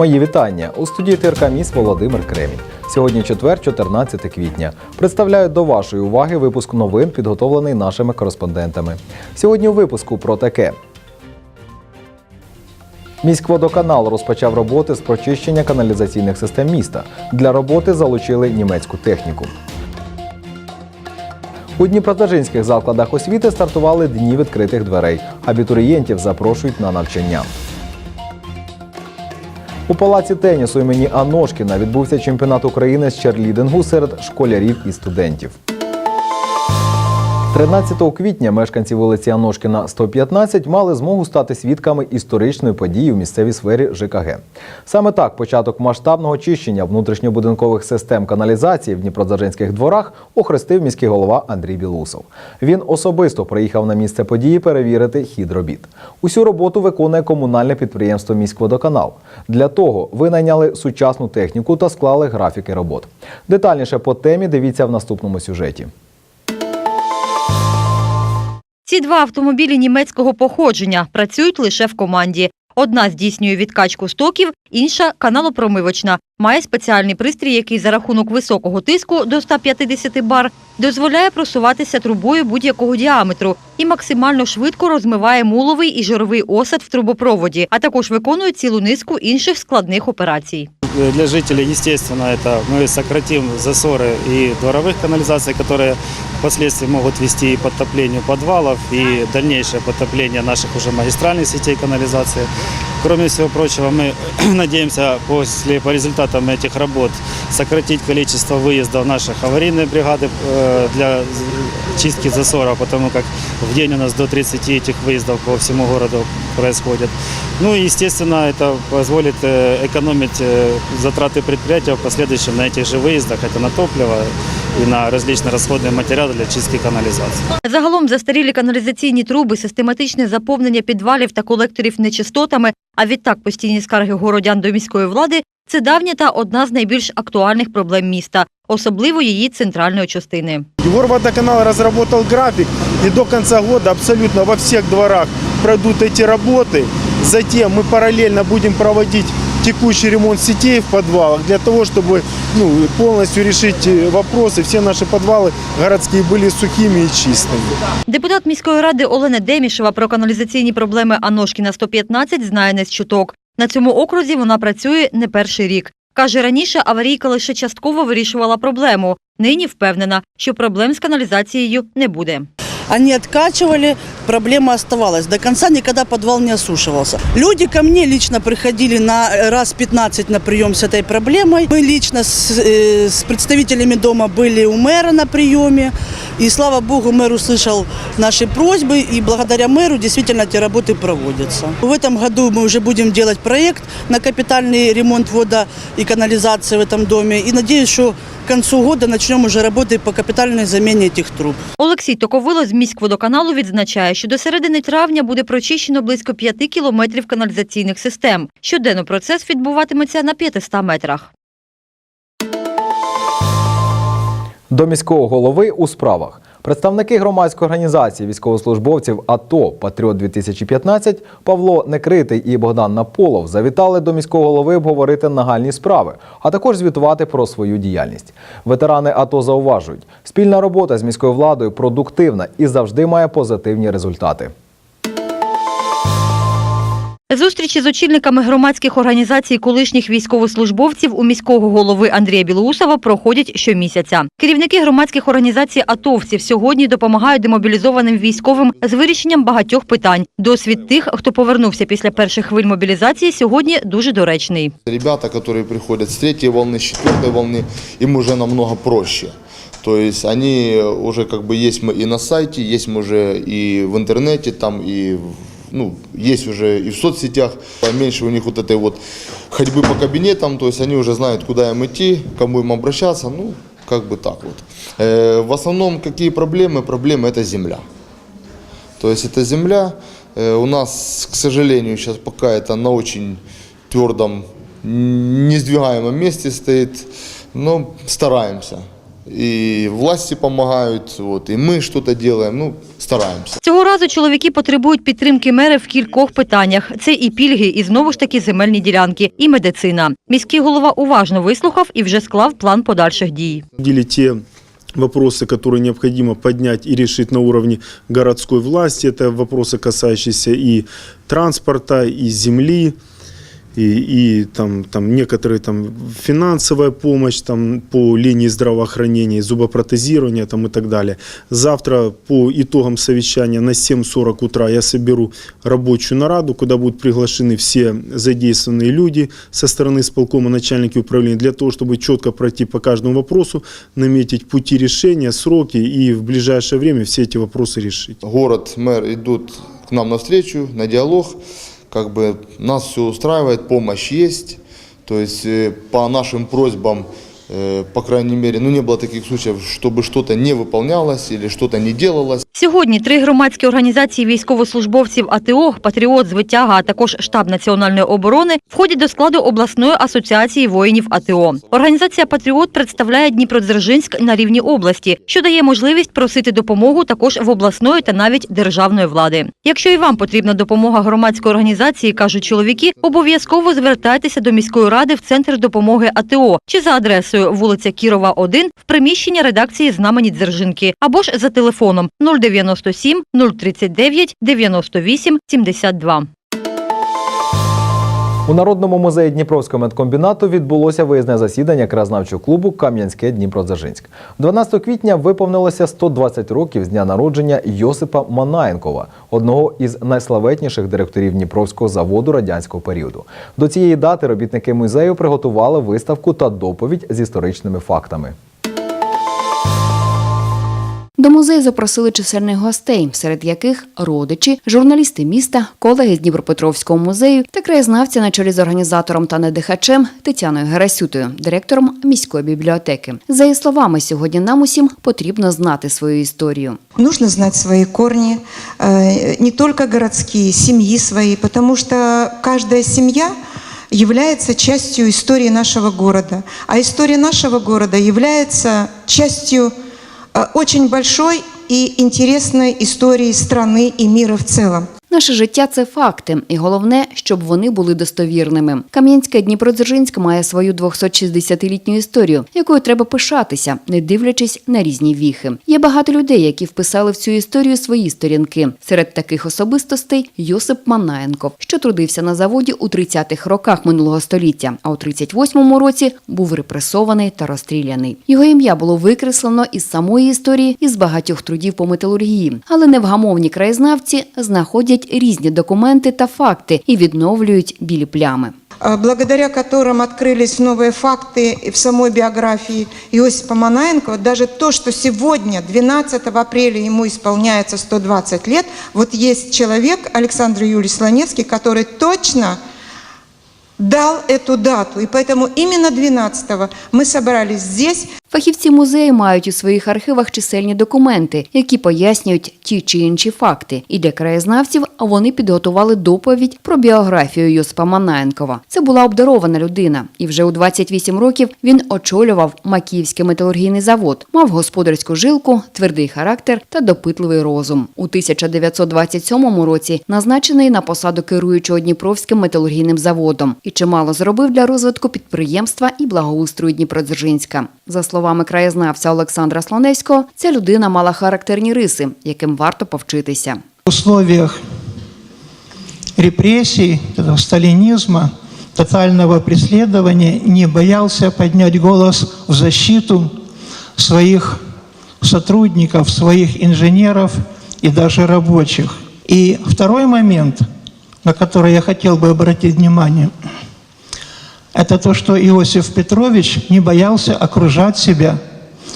Мої вітання у студії ТРК Міс Володимир Кремінь. Сьогодні четвер, 14 квітня. Представляю до вашої уваги випуск новин, підготовлений нашими кореспондентами. Сьогодні у випуску про таке. Міськводоканал розпочав роботи з прочищення каналізаційних систем міста. Для роботи залучили німецьку техніку. У Дніпродзержинських закладах освіти стартували дні відкритих дверей. Абітурієнтів запрошують на навчання. У палаці тенісу імені Аношкіна відбувся чемпіонат України з черлідингу серед школярів і студентів. 13 квітня мешканці вулиці Аношкіна 115 мали змогу стати свідками історичної події в місцевій сфері ЖКГ. Саме так початок масштабного чищення внутрішньобудинкових систем каналізації в Дніпродзержинських дворах охрестив міський голова Андрій Білусов. Він особисто приїхав на місце події перевірити хід робіт. Усю роботу виконує комунальне підприємство Міськводоканал. Для того винайняли сучасну техніку та склали графіки робот. Детальніше по темі дивіться в наступному сюжеті. Ці два автомобілі німецького походження працюють лише в команді. Одна здійснює відкачку стоків, інша каналопромивочна. Має спеціальний пристрій, який за рахунок високого тиску до 150 бар дозволяє просуватися трубою будь-якого діаметру і максимально швидко розмиває муловий і жировий осад в трубопроводі, а також виконує цілу низку інших складних операцій. Для жителей, естественно, это мы сократим засоры и дворовых канализаций, которые впоследствии могут вести и к подтоплению подвалов, и дальнейшее подтопление наших уже магистральных сетей канализации. Кроме всего прочего, мы надеемся после, по результатам этих работ сократить количество выездов наших аварийной бригады э, для з- чистки засора, потому как в день у нас до 30 этих выездов по всему городу происходит. Ну и, естественно, это позволит э, экономить э, затраты предприятия в последующем на этих же выездах, это на топливо и на различные расходные материалы для чистки канализации. Загалом застарілі каналізаційні труби, систематичне заповнення підвалів та колекторів нечистотами, а відтак постійні скарги городян до міської влади це давня та одна з найбільш актуальних проблем міста, особливо її центральної частини. Горводоканал разработал график, и до конца года абсолютно во всех дворах пройдут эти работы. Затем мы параллельно будем проводить текущий ремонт сетей в подвалах для того, чтобы ну, полностью решить э, вопросы. Все наши подвалы городские были сухими и чистыми. Депутат міської ради Олена Демішева про каналізаційні проблеми Аношкіна 115 знає не з чуток. На цьому окрузі вона працює не перший рік. Каже, раніше аварійка лише частково вирішувала проблему. Нині впевнена, що проблем з каналізацією не буде. Они откачивали, проблема оставалась. До конца никогда подвал не осушивался. Люди ко мне лично приходили на э, раз 15 на прием с этой проблемой. Мы лично с, э, с представителями дома были у мэра на приеме. И слава богу, мэр услышал наши просьбы. И благодаря мэру действительно эти работы проводятся. В этом году мы уже будем делать проект на капитальный ремонт вода и канализации в этом доме. И надеюсь, что к концу года начнем уже работы по капитальной замене этих труб. Олексій Токовило з міськводоканалу відзначає, що до середини травня буде прочищено близько 5 кілометрів каналізаційних систем. Щоденно процес відбуватиметься на 500 метрах. До міського голови у справах. Представники громадської організації військовослужбовців АТО Патріот 2015 Павло Некритий і Богдан Наполов завітали до міського голови обговорити нагальні справи, а також звітувати про свою діяльність. Ветерани АТО зауважують, спільна робота з міською владою продуктивна і завжди має позитивні результати. Зустрічі з очільниками громадських організацій колишніх військовослужбовців у міського голови Андрія Білоусова проходять щомісяця. Керівники громадських організацій атовців сьогодні допомагають демобілізованим військовим з вирішенням багатьох питань. Досвід тих, хто повернувся після перших хвиль мобілізації, сьогодні дуже доречний. Ребята, которые приходят с третьей волны, с четвертой волны, им уже намного проще. То есть они уже как бы есть мы и на сайте, есть мы уже и в интернете, там и в- ну, есть уже и в соцсетях. Меньше у них вот этой вот ходьбы по кабинетам, то есть они уже знают, куда им идти, кому им обращаться, ну, как бы так вот. Э, В основном какие проблемы? Проблемы это земля. То есть это земля. Э, У нас, к сожалению, сейчас пока это на очень твердом, несдвигаемом месте стоит. Но стараемся. и власти помогают, вот, и мы что-то делаем, ну, стараемся. Цього разу чоловіки потребують підтримки мери в кількох питаннях. Це і пільги, і знову ж таки земельні ділянки, і медицина. Міський голова уважно вислухав і вже склав план подальших дій. обсудили те вопросы, которые необходимо поднять и решить на уровне городской власти. Это вопросы, касающиеся и транспорта, и земли, и, и там, там некоторые там финансовая помощь там, по линии здравоохранения, зубопротезирования там, и так далее. Завтра по итогам совещания на 7.40 утра я соберу рабочую нараду, куда будут приглашены все задействованные люди со стороны исполкома, начальники управления, для того, чтобы четко пройти по каждому вопросу, наметить пути решения, сроки и в ближайшее время все эти вопросы решить. Город, мэр идут к нам навстречу, на диалог, как бы нас все устраивает, помощь есть, то есть э, по нашим просьбам, э, по крайней мере, ну не было таких случаев, чтобы что-то не выполнялось или что-то не делалось. Сьогодні три громадські організації військовослужбовців АТО, Патріот, Звитяга, а також штаб національної оборони входять до складу обласної асоціації воїнів АТО. Організація Патріот представляє Дніпродзержинськ на рівні області, що дає можливість просити допомогу також в обласної та навіть державної влади. Якщо і вам потрібна допомога громадської організації, кажуть чоловіки, обов'язково звертайтеся до міської ради в центр допомоги АТО чи за адресою вулиця Кірова, 1 в приміщення редакції знамені Дзержинки або ж за телефоном 097 039 98 72. У Народному музеї Дніпровського медкомбінату відбулося виїзне засідання краєзнавчого клубу Кам'янське Дніпродзержинськ. 12 квітня виповнилося 120 років з дня народження Йосипа Манаєнкова, одного із найславетніших директорів Дніпровського заводу радянського періоду. До цієї дати робітники музею приготували виставку та доповідь з історичними фактами. До музею запросили чисельних гостей, серед яких родичі, журналісти міста, колеги з Дніпропетровського музею та краєзнавці на чолі з організатором та надихачем Тетяною Герасютою, директором міської бібліотеки. За її словами, сьогодні нам усім потрібно знати свою історію. Нужно знать свои корни, э, не только городские, семьи свои, потому что каждая семья является частью истории нашего города, а история нашего города является частью очень большой и интересной истории страны и мира в целом. Наше життя це факти, і головне, щоб вони були достовірними. Кам'янське Дніпродзержинськ має свою 260-літню історію, якою треба пишатися, не дивлячись на різні віхи. Є багато людей, які вписали в цю історію свої сторінки. Серед таких особистостей Йосип Манаєнков, що трудився на заводі у 30-х роках минулого століття, а у 38-му році був репресований та розстріляний. Його ім'я було викреслено із самої історії і з багатьох трудів по металургії, але невгамовні краєзнавці знаходять різні документи та факти і відновлюють білі плями. э, благодаря которым открылись новые факты в самой биографии Иосипа Манаенкова. Даже то, что сегодня, 12 апреля, ему исполняется 120 лет, вот есть человек, Александр Юрьевич Слонецкий, который точно дал эту дату. И поэтому именно 12 мы собрались здесь, Фахівці музею мають у своїх архівах чисельні документи, які пояснюють ті чи інші факти. І для краєзнавців вони підготували доповідь про біографію Йосипа Манаєнкова. Це була обдарована людина, і вже у 28 років він очолював Макіївський металургійний завод, мав господарську жилку, твердий характер та допитливий розум. У 1927 році назначений на посаду керуючого Дніпровським металургійним заводом і чимало зробив для розвитку підприємства і благоустрою Дніпродзержинська. За словами краєзнавця Олександра Слоневського, ця людина мала характерні риси, яким варто повчитися. В условиях репрессий, этого сталинизма, тотального преследования не боялся поднять голос в защиту своих сотрудников, своих инженеров и даже рабочих. И второй момент, на который я хотел бы обратить внимание, это то, что Иосиф Петрович не боялся окружать себя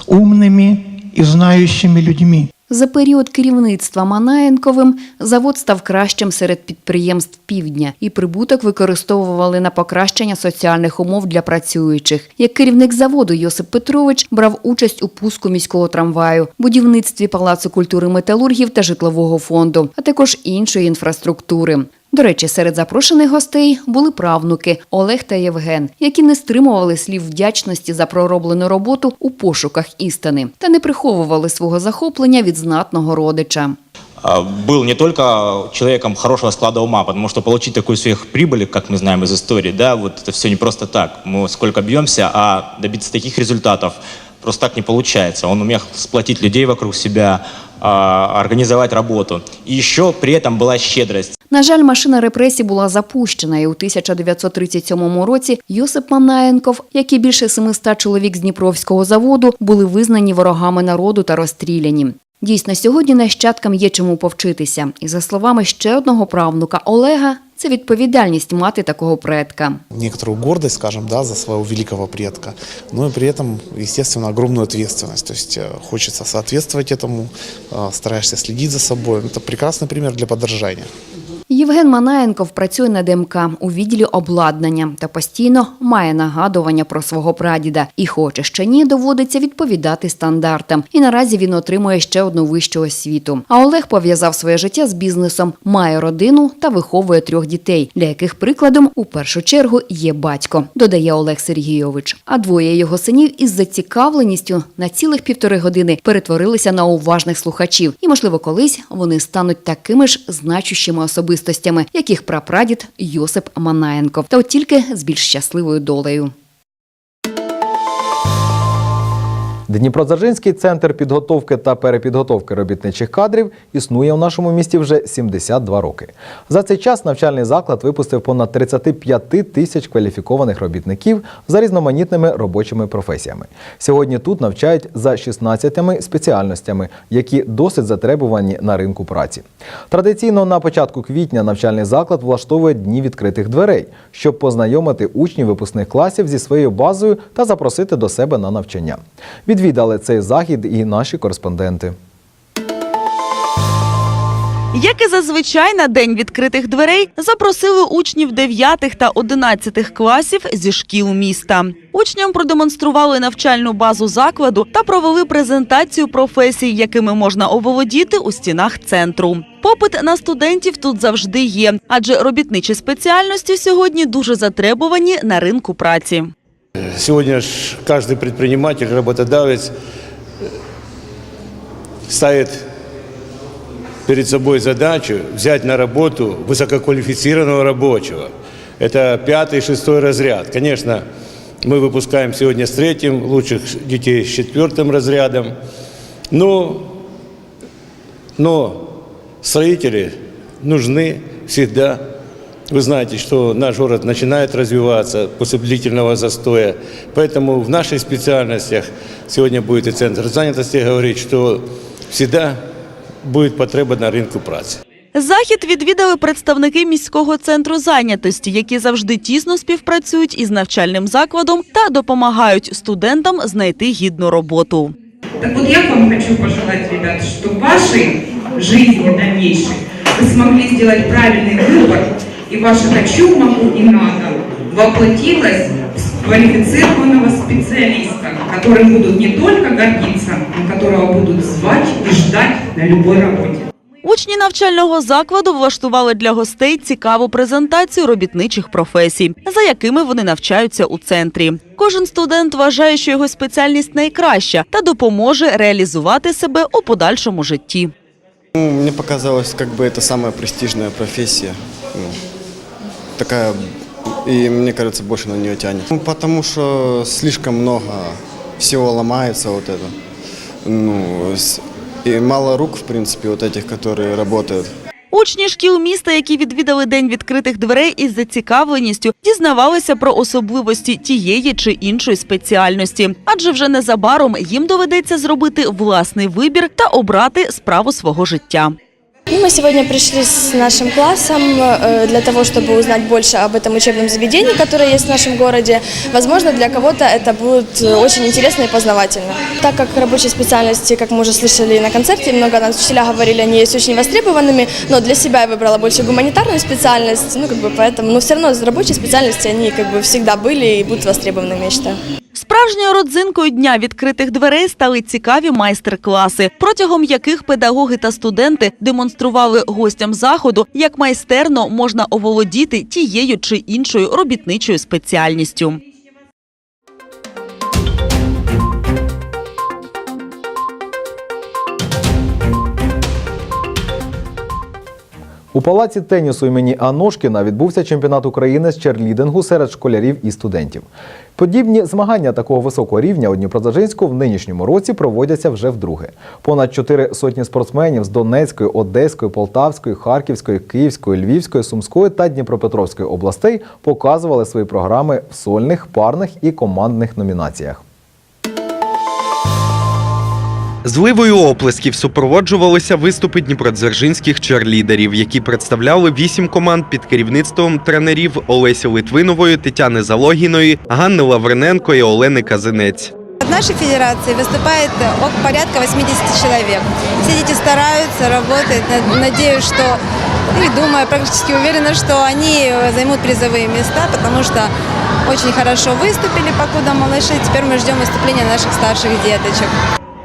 умными и знающими людьми. За період керівництва Манаєнковим завод став кращим серед підприємств півдня, і прибуток використовували на покращення соціальних умов для працюючих. Як керівник заводу Йосип Петрович брав участь у пуску міського трамваю, будівництві палацу культури металургів та житлового фонду, а також іншої інфраструктури. До речі, серед запрошених гостей були правнуки Олег та Євген, які не стримували слів вдячності за пророблену роботу у пошуках істини та не приховували свого захоплення від знатного родича. а, был не только человеком хорошего склада ума, потому что получить такую сверхприбыль, как мы знаем из истории, да, вот это все не просто так. Мы сколько бьемся, а добиться таких результатов просто так не получается. Он умел сплотить людей вокруг себя, а, организовать работу. И еще при этом была щедрость. На жаль, машина репресій була запущена, і у 1937 році Йосип Манаєнков, як і більше 700 чоловік з Дніпровського заводу, були визнані ворогами народу та розстріляні. Дійсно, сьогодні нащадкам є чому повчитися. І за словами ще одного правнука Олега, це відповідальність мати такого предка. некоторую гордость, скажем, да, за своего великого предка, но и при этом, естественно, огромную ответственность. То есть э, хочется соответствовать этому, э, стараешься следить за собой. Это прекрасный пример для подражания. Євген Манаєнков працює на ДМК у відділі обладнання та постійно має нагадування про свого прадіда. І хоче ще ні, доводиться відповідати стандартам. І наразі він отримує ще одну вищу освіту. А Олег пов'язав своє життя з бізнесом, має родину та виховує трьох дітей, для яких прикладом у першу чергу є батько, додає Олег Сергійович. А двоє його синів із зацікавленістю на цілих півтори години перетворилися на уважних слухачів. І, можливо, колись вони стануть такими ж значущими особистостями, як яких прапрадід Йосип Манаєнков, та от тільки з більш щасливою долею. Дніпродзержинський центр підготовки та перепідготовки робітничих кадрів існує у нашому місті вже 72 роки. За цей час навчальний заклад випустив понад 35 тисяч кваліфікованих робітників за різноманітними робочими професіями. Сьогодні тут навчають за 16 спеціальностями, які досить затребувані на ринку праці. Традиційно на початку квітня навчальний заклад влаштовує дні відкритих дверей, щоб познайомити учнів випускних класів зі своєю базою та запросити до себе на навчання. Відвідали цей захід і наші кореспонденти. Як і зазвичай на день відкритих дверей запросили учнів 9 та 11 класів зі шкіл міста. Учням продемонстрували навчальну базу закладу та провели презентацію професій, якими можна оволодіти у стінах центру. Попит на студентів тут завжди є, адже робітничі спеціальності сьогодні дуже затребувані на ринку праці. Сегодня ж каждый предприниматель, работодавец ставит перед собой задачу взять на работу высококвалифицированного рабочего. Это пятый, шестой разряд. Конечно, мы выпускаем сегодня с третьим, лучших детей с четвертым разрядом. Но, но строители нужны всегда. Вы знаете, что наш город начинает развиваться после длительного застоя. Поэтому в наших специальностях сегодня будет и Центр занятости говорить, что всегда будет потреба на ринку праці. Захід відвідали представники міського центру зайнятості, які завжди тісно співпрацюють із навчальним закладом та допомагають студентам знайти гідну роботу. Так вот я к вам хочу пожелать, ребят, что в вашей жизни дальнейшей вы смогли сделать правильный выбор, и ваше «хочу, могу и надо» воплотилось в квалифицированного специалиста, которым будут не только гордиться, но которого будут звать и ждать на любой работе. Учні навчального закладу влаштували для гостей цікаву презентацію робітничих професій, за якими вони навчаються у центрі. Кожен студент вважає, що його спеціальність найкраща та допоможе реалізувати себе у подальшому житті. Ну, Мне показалось, как бы это самая престижная профессия. Ну, такая, и мне кажется, больше на нее тянет. Ну, потому что слишком много всего ломается вот это. Ну, с- и мало рук, в принципе, вот этих, которые работают. Учні шкіл міста, які відвідали день відкритих дверей із зацікавленістю, дізнавалися про особливості тієї чи іншої спеціальності, адже вже незабаром їм доведеться зробити власний вибір та обрати справу свого життя. Ну, Мы сегодня пришли с нашим классом э, для того, чтобы узнать больше об этом учебном заведении, которое есть в нашем городе. Возможно, для кого-то это будет э, очень интересно и познавательно. Так как рабочие специальности, как мы уже слышали на концерте, много нас учителя говорили, они есть очень востребованными, но для себя я выбрала больше гуманитарную специальность, ну, как бы поэтому, но все равно рабочие специальности, они как бы всегда были и будут востребованными, я считаю. Справжньою родзинкою дня відкритих дверей стали цікаві майстер-класи, протягом яких педагоги та студенти демонстрували гостям заходу, як майстерно можна оволодіти тією чи іншою робітничою спеціальністю. У палаці тенісу імені Аношкіна відбувся чемпіонат України з черлідингу серед школярів і студентів. Подібні змагання такого високого рівня у Дніпродзержинську в нинішньому році проводяться вже вдруге. Понад чотири сотні спортсменів з Донецької, Одеської, Полтавської, Харківської, Київської, Львівської, Сумської та Дніпропетровської областей показували свої програми в сольних, парних і командних номінаціях. Зливою оплесків супроводжувалися виступи дніпродзержинських черлідерів, які представляли вісім команд під керівництвом тренерів Олесі Литвинової, Тетяни Залогіної, Ганни Лавриненко і Олени Казинець. В нашей федерации выступает от порядка 80 человек. Все дети стараются, работают. Над- Надеюсь, что и думаю, практически уверена, что они займут призовые места, потому что очень хорошо выступили покуда малыши. Теперь мы ждем выступления наших старших деточек.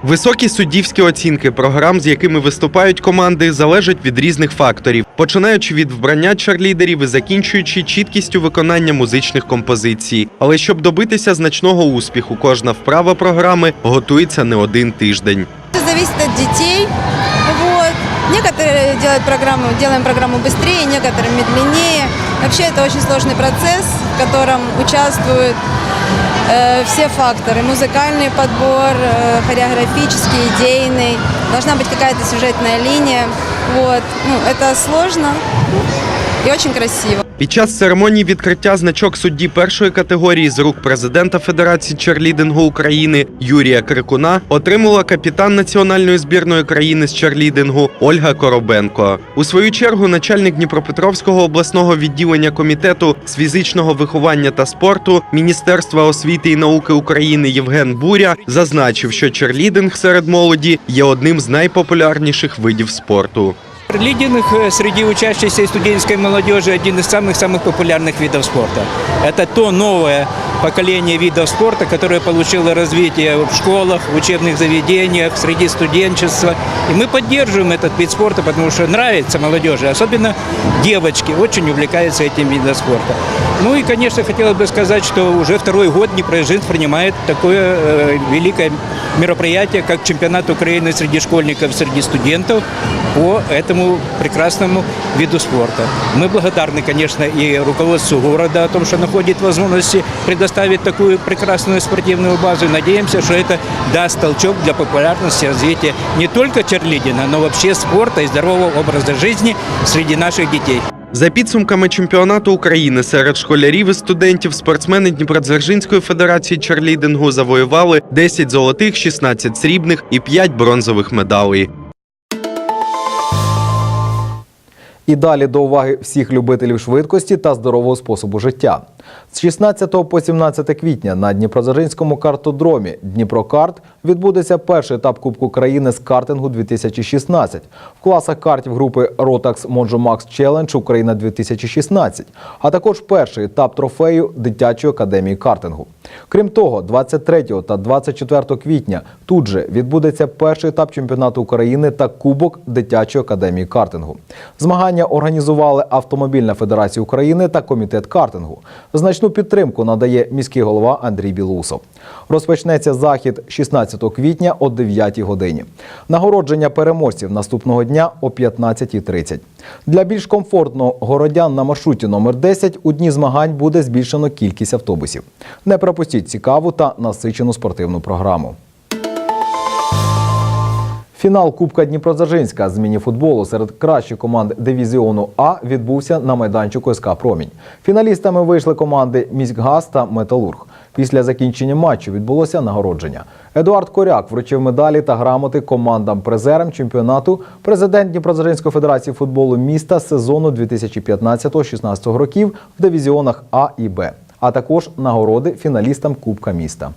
Високі суддівські оцінки програм, з якими виступають команди, залежать від різних факторів, починаючи від вбрання черлідерів і закінчуючи чіткістю виконання музичних композицій. Але щоб добитися значного успіху, кожна вправа програми готується не один тиждень. Это зависит от детей. Вот. Некоторые делают программу, делаем программу быстрее, некоторые медленнее. Вообще это очень сложный процесс, в котором участвуют э, все факторы. Музыкальный подбор, э, хореографический, идейный. Должна быть какая-то сюжетная линия. Вот. Ну, это сложно и очень красиво. Під час церемонії відкриття значок судді першої категорії з рук президента Федерації черлідингу України Юрія Крикуна отримала капітан національної збірної країни з черлідингу Ольга Коробенко. У свою чергу начальник Дніпропетровського обласного відділення комітету з фізичного виховання та спорту Міністерства освіти і науки України Євген Буря зазначив, що черлідинг серед молоді є одним з найпопулярніших видів спорту. Лидинг э, среди учащейся и студенческой молодежи один из самых-самых популярных видов спорта. Это то новое поколение видов спорта, которое получило развитие в школах, в учебных заведениях, среди студенчества. И мы поддерживаем этот вид спорта, потому что нравится молодежи, особенно девочки очень увлекаются этим видом спорта. Ну и, конечно, хотелось бы сказать, что уже второй год Днепрожинск принимает такое э, великое мероприятие, как чемпионат Украины среди школьников, среди студентов по этому прекрасному виду спорта. Мы благодарны, конечно, и руководству города о том, что находит возможности предоставить такую прекрасную спортивную базу. И надеемся, что это даст толчок для популярности и развития не только черлидина, но вообще спорта и здорового образа жизни среди наших детей. За підсумками чемпіонату України серед школярів і студентів спортсмени Дніпродзержинської федерації черлідингу завоювали 10 золотих, 16 срібних і 5 бронзових медалей. І далі до уваги всіх любителів швидкості та здорового способу життя. З 16 по 17 квітня на Дніпродзержинському картодромі Дніпрокарт відбудеться перший етап Кубку країни з картингу 2016 в класах картів групи Rotax Monjo Max Challenge Україна 2016, а також перший етап трофею дитячої академії картингу. Крім того, 23 та 24 квітня тут же відбудеться перший етап чемпіонату України та Кубок дитячої академії картингу. Змагання організували Автомобільна федерація України та комітет картингу. Значну підтримку надає міський голова Андрій Білусов. Розпочнеться захід 16 квітня о 9 годині. Нагородження переможців наступного дня о 15.30. Для більш комфортного городян на маршруті номер 10 у дні змагань буде збільшено кількість автобусів. Не пропустіть цікаву та насичену спортивну програму. Фінал Кубка Дніпродзержинська з мініфутболу серед кращих команд дивізіону А відбувся на майданчику СК Промінь. Фіналістами вийшли команди Міськгаз та Металург. Після закінчення матчу відбулося нагородження. Едуард Коряк вручив медалі та грамоти командам-призерам чемпіонату президент Дніпродзержинської федерації футболу міста з сезону 2015-16 років в дивізіонах А і Б, а також нагороди фіналістам Кубка міста.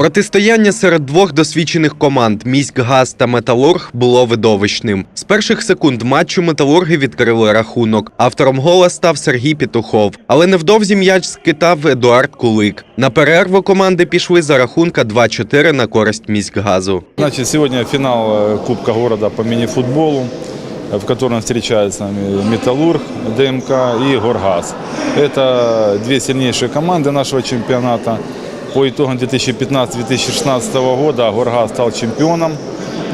Протистояння серед двох досвідчених команд Міськгаз та Металург було видовищним. З перших секунд матчу металурги відкрили рахунок. Автором гола став Сергій Петухов. Але невдовзі м'яч скитав Едуард Кулик. На перерву команди пішли за рахунка 2-4 на користь міськгазу. Значит, сегодня финал э, Кубка города по мини-футболу, э, в котором встречаются э, Металлург, ДМК и Горгаз. Это две сильнейшие команды нашего чемпионата. По итогам 2015-2016 года Горгаз стал чемпионом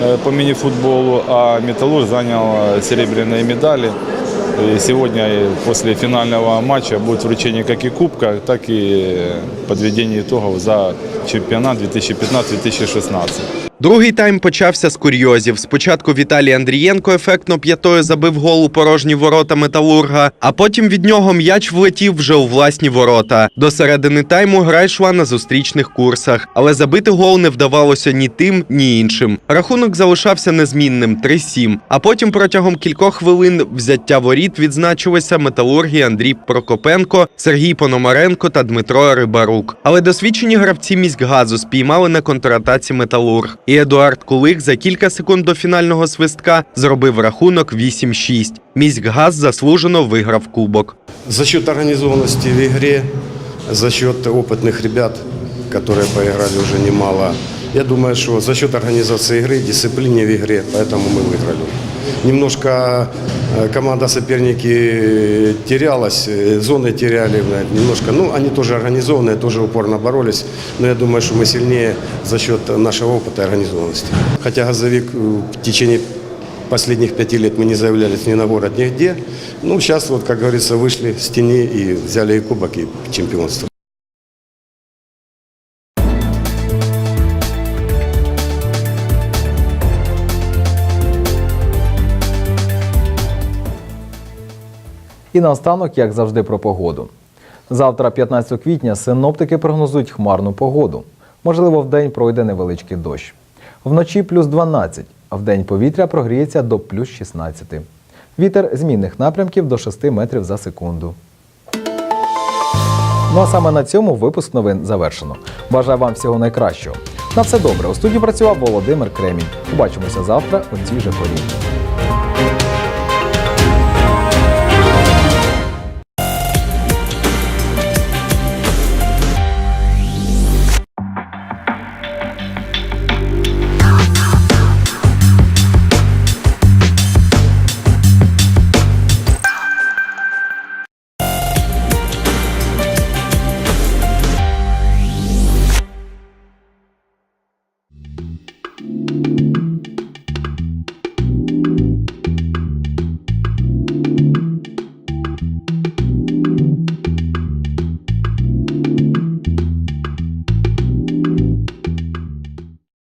э, по мини-футболу, а Металлург занял э, серебряные медали. И сегодня э, после финального матча будет вручение как и кубка, так и э, подведение итогов за чемпионат 2015-2016. Другий тайм почався з курйозів. Спочатку Віталій Андрієнко ефектно п'ятою забив гол у порожні ворота металурга, а потім від нього м'яч влетів вже у власні ворота. До середини тайму гра йшла на зустрічних курсах, але забити гол не вдавалося ні тим, ні іншим. Рахунок залишався незмінним 3-7. А потім протягом кількох хвилин взяття воріт відзначилися металурги Андрій Прокопенко, Сергій Пономаренко та Дмитро Рибарук. Але досвідчені гравці міськгазу спіймали на контратаці металург. І Едуард Кулик за кілька секунд до фінального свистка зробив рахунок 8-6. Міськгаз заслужено виграв кубок. За счет организованности в игре, за счет опытных ребят, которые поиграли уже немало, я думаю, что за счет организации игры, дисциплины в игре, поэтому мы выиграли. Немножко э, команда соперники терялась, э, зоны теряли, э, немножко, ну, они тоже организованные, тоже упорно боролись, но я думаю, что мы сильнее за счет нашего опыта и организованности. Хотя газовик в течение последних пяти лет мы не заявлялись ни на город, нигде. Ну, сейчас, вот, как говорится, вышли с тени и взяли и кубок, и чемпионство. І наостанок, як завжди, про погоду. Завтра, 15 квітня, синоптики прогнозують хмарну погоду. Можливо, вдень пройде невеличкий дощ. Вночі плюс 12, а вдень повітря прогріється до плюс 16. Вітер змінних напрямків до 6 метрів за секунду. Ну а саме на цьому випуск новин завершено. Бажаю вам всього найкращого. На все добре. У студії працював Володимир Кремінь. Побачимося завтра у цій же порі.